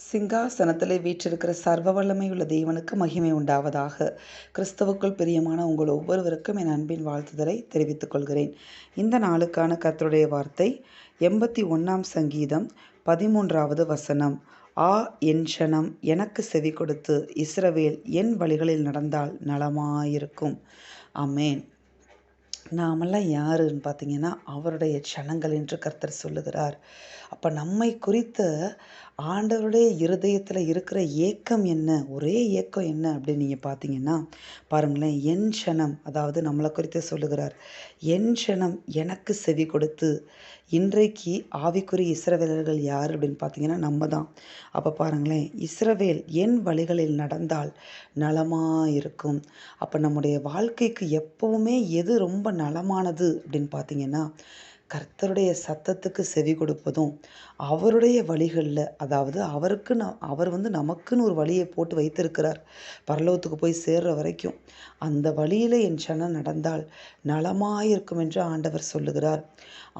சிங்காசனத்திலே வீற்றிருக்கிற சர்வ வல்லமையுள்ள தேவனுக்கு மகிமை உண்டாவதாக. கிறிஸ்தவுக்குள் பிரியமான உங்கள் ஒவ்வொருவருக்கும் என் அன்பின் வாழ்த்துதலை தெரிவித்துக் கொள்கிறேன். இந்த நாளுக்கான கர்த்தருடைய வார்த்தை எண்பத்தி ஒன்றாம் சங்கீதம் பதிமூன்றாவது வசனம். ஆ என் ஷனம் எனக்கு செவி கொடுத்து இஸ்ரவேல் என் வழிகளில் நடந்தால் நலமாயிருக்கும். அமேன் நாமெல்லாம் யாருன்னு பார்த்தீங்கன்னா அவருடைய சனங்கள் என்று கர்த்தர் சொல்லுகிறார். அப்போ நம்மை குறித்த ஆண்டவருடைய இருதயத்தில் இருக்கிற ஏக்கம் என்ன? ஒரே ஏக்கம் என்ன அப்படின்னு நீங்கள் பார்த்தீங்கன்னா பாருங்களேன் என் க்ஷணம் அதாவது நம்மளை குறித்து சொல்லுகிறார் என் க்ஷணம் எனக்கு செவி கொடுத்து இன்றைக்கு ஆவிக்குரிய இஸ்ரவேலர்கள் யார் அப்படின்னு பார்த்தீங்கன்னா நம்ம தான் அப்போ பாருங்களேன் இஸ்ரவேல் என் வழிகளில் நடந்தால் நலமாக இருக்கும் அப்போ நம்முடைய வாழ்க்கைக்கு எப்பவுமே எது ரொம்ப நலமானது அப்படின்னு பார்த்தீங்கன்னா கர்த்தருடைய சத்தத்துக்கு செவி கொடுப்பதும் அவருடைய வழிகளில் அதாவது அவருக்கு ந அவர் வந்து நமக்குன்னு ஒரு வழியை போட்டு வைத்திருக்கிறார். பரலோகத்துக்கு போய் சேர்ற வரைக்கும் அந்த வழியில் என் சனம் நடந்தால் நலமாயிருக்கும் என்று ஆண்டவர் சொல்லுகிறார்.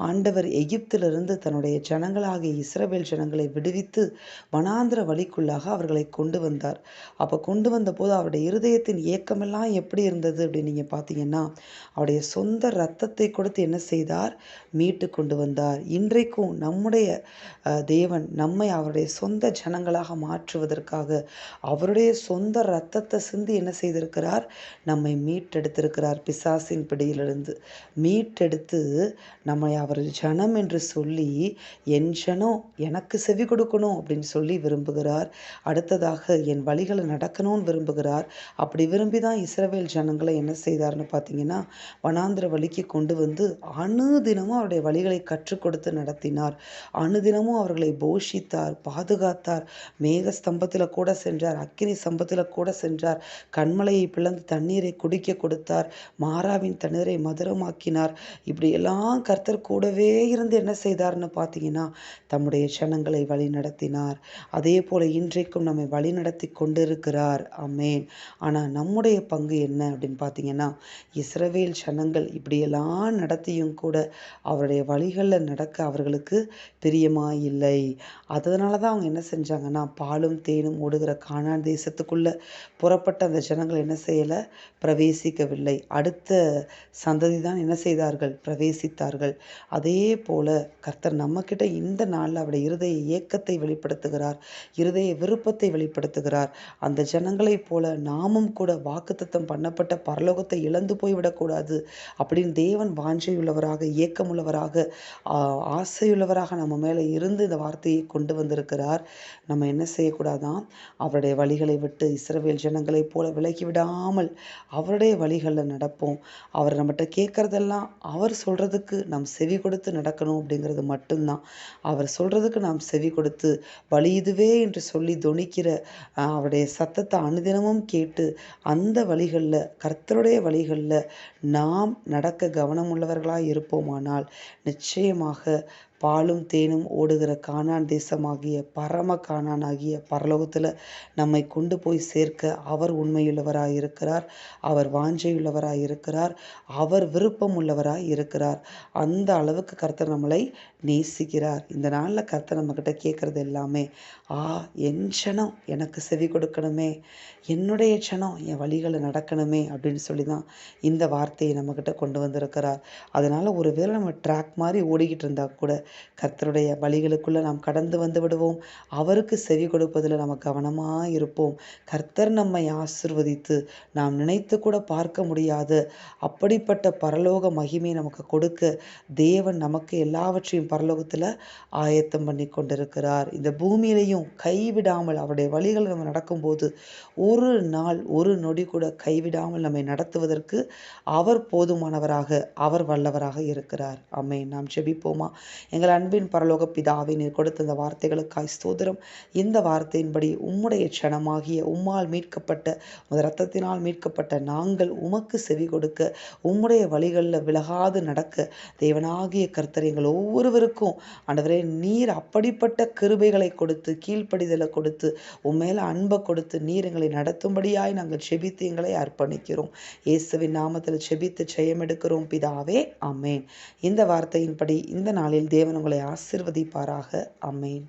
ஆண்டவர் எகிப்திலிருந்து தன்னுடைய ஜனங்களாகிய இஸ்ரவேல் ஜனங்களை விடுவித்து வனாந்திர வழிக்குள்ளாக அவர்களை கொண்டு வந்தார். அப்போ கொண்டு வந்தபோது அவருடைய இருதயத்தின் ஏக்கமெல்லாம் எப்படி இருந்தது அப்படின்னு நீங்கள் பார்த்தீங்கன்னா அவருடைய சொந்த ரத்தத்தை கொடுத்து என்ன செய்தார்? மீட்டு கொண்டு வந்தார். இன்றைக்கும் நம்முடைய தேவன் நம்மை அவருடைய சொந்த ஜனங்களாக மாற்றுவதற்காக அவருடைய சொந்த ரத்தத்தை சிந்தி என்ன செய்திருக்கிறார்? நம்மை மீட்டெடுத்திருக்கிறார். பிசாசின் பிடியிலிருந்து மீட்டெடுத்து நம்மை அவர் ஜனம் என்று சொல்லி என் ஜனம் எனக்கு செவி கொடுக்கணும் அப்படின்னு சொல்லி விரும்புகிறார். அடுத்ததாக என் வழிகளை நடக்கணும்னு விரும்புகிறார். அப்படி விரும்பி தான் இஸ்ரவேல் ஜனங்களை என்ன செய்தார்னு பார்த்தீங்கன்னா வனாந்திர வழிக்கு கொண்டு வந்து அணுதினமும் அவருடைய வழிகளை கற்றுக் கொடுத்து நடத்தினார். அணுதினமும் அவர்களை போஷித்தார் பாதுகாத்தார். மேக ஸ்தம்பத்தில் கூட சென்றார் அக்கினி ஸ்தம்பத்தில் கூட சென்றார். கண்மலையை பிளந்து தண்ணீரை குடிக்க கொடுத்தார். மாறாவின் தண்ணீரை மதுரமாக்கினார். இப்படி எல்லாம் கர்த்தர் கூடவே இருந்து என்ன செய்தார்னு பார்த்தீங்கன்னா தம்முடைய சனங்களை வழி நடத்தினார். அதே போல இன்றைக்கும் நம்மை வழி நடத்தி கொண்டிருக்கிறார். அமேன் ஆனால் நம்முடைய பங்கு என்ன அப்படின்னு பார்த்தீங்கன்னா இஸ்ரவேல் சனங்கள் இப்படியெல்லாம் நடத்தியும் கூட அவருடைய வழிகளில் நடக்க அவர்களுக்கு பிரியமாக இல்லை அதனால தான் அவங்க என்ன செஞ்சாங்கன்னா பாலும் தேனும் ஓடுகிற காணான் தேசத்துக்குள்ளே புறப்பட்ட அந்த ஜனங்கள் என்ன செய்யலை? பிரவேசிக்கவில்லை. அடுத்த சந்ததி தான் என்ன செய்தார்கள்? பிரவேசித்தார்கள். அதே போல கர்த்தர் நம்மக்கிட்ட இந்த நாளில் அவருடைய இருதய ஏக்கத்தை வெளிப்படுத்துகிறார். இருதய விருப்பத்தை வெளிப்படுத்துகிறார். அந்த ஜனங்களைப் போல நாமும் கூட வாக்குத்தத்தம் பண்ணப்பட்ட பரலோகத்தை இழந்து போய்விடக்கூடாது அப்படின்னு தேவன் வாஞ்சையுள்ளவராக இயக்கமுள்ளவர் ஆசையுள்ளவராக நம்ம மேலே இருந்து இந்த வார்த்தையை கொண்டு வந்திருக்கிறார். நம்ம என்ன செய்யக்கூடாதான் அவருடைய வழிகளை விட்டு இஸ்ரவேல் ஜனங்களைப் போல விலகி விடாமல் அவருடைய வழிகளில் நடப்போம். அவர் நம்மகிட்ட கேட்குறதெல்லாம் அவர் சொல்கிறதுக்கு நாம் செவி கொடுத்து நடக்கணும் அப்படிங்கிறது மட்டும்தான். அவர் சொல்கிறதுக்கு நாம் செவி கொடுத்து வழி இதுவே என்று சொல்லி துணிக்கிற அவருடைய சத்தத்தை அனுதினமும் கேட்டு அந்த வழிகளில் கர்த்தருடைய வழிகளில் நாம் நடக்க கவனமுள்ளவர்களாக இருப்போமானால் நிச்சயமாக பாலும் தேனும் ஓடுகிற கானான் தேசமாகிய பரம கானானாகிய பரலோகத்தில் நம்மை கொண்டு போய் சேர்க்க அவர் உண்மையுள்ளவராக இருக்கிறார் அவர் வாஞ்சையுள்ளவராக இருக்கிறார் அவர் விருப்பம் உள்ளவராக இருக்கிறார். அந்த அளவுக்கு கர்த்தர் நம்மளை நேசிக்கிறார். இந்த நாளில் கர்த்தர் நம்மக்கிட்ட கேட்குறது எல்லாமே ஆ என் க்ஷணம் எனக்கு செவி கொடுக்கணுமே என்னுடைய க்ஷணம் என் வழிகளை நடக்கணுமே அப்படின்னு சொல்லி தான் இந்த வார்த்தையை நம்மக்கிட்ட கொண்டு வந்திருக்கிறார். அதனால் ஒருவேளை நம்ம ட்ராக் மாதிரி ஓடிக்கிட்டு இருந்தால் கூட கர்த்தருடைய வழிகளுக்குள்ளே நாம் கடந்து வந்து விடுவோம். அவருக்கு செவி கொடுப்பதில் நம்ம கவனமாக இருப்போம். கர்த்தர் நம்மை ஆசிர்வதித்து நாம் நினைத்து கூட பார்க்க முடியாது. அப்படிப்பட்ட பரலோக மகிமை நமக்கு கொடுக்க தேவன் நமக்கு எல்லாவற்றையும் பரலோகத்தில் ஆயத்தம் பண்ணி கொண்டிருக்கிறார். இந்த பூமியிலையும் கைவிடாமல் அவருடைய வழிகள் நம்ம நடக்கும்போது ஒரு நாள் ஒரு நொடி கூட கைவிடாமல் நம்மை நடத்துவதற்கு அவர் போதுமானவராக அவர் வல்லவராக இருக்கிறார். அம்மை நாம் செபிப்போமா எங்கள் அன்பின் பரலோக பிதாவை நீர் கொடுத்த இந்த வார்த்தைகளுக்காய் ஸ்தோத்திரம். இந்த வார்த்தையின்படி உம்முடைய க்ஷணமாகிய உம்மால் மீட்கப்பட்ட ரத்தத்தினால் மீட்கப்பட்ட நாங்கள் உமக்கு செவி கொடுக்க உம்முடைய வழிகளில் விலகாது நடக்க தேவனாகிய கர்த்தர் எங்கள் ஒவ்வொருவருக்கும் ஆண்டவரே நீர் அப்படிப்பட்ட கிருபைகளை கொடுத்து கீழ்ப்படிதலை கொடுத்து உண்மையில அன்பை கொடுத்து நீர் எங்களை நடத்தும்படியாய் நாங்கள் செபித்து எங்களை அர்ப்பணிக்கிறோம். இயேசுவின் நாமத்தில் செபித்து ஜெயம் எடுக்கிறோம் பிதாவே அமேன் இந்த வார்த்தையின்படி இந்த நாளில் தேவன் உங்களை ஆசிர்வதிப்பாராக. அமேன்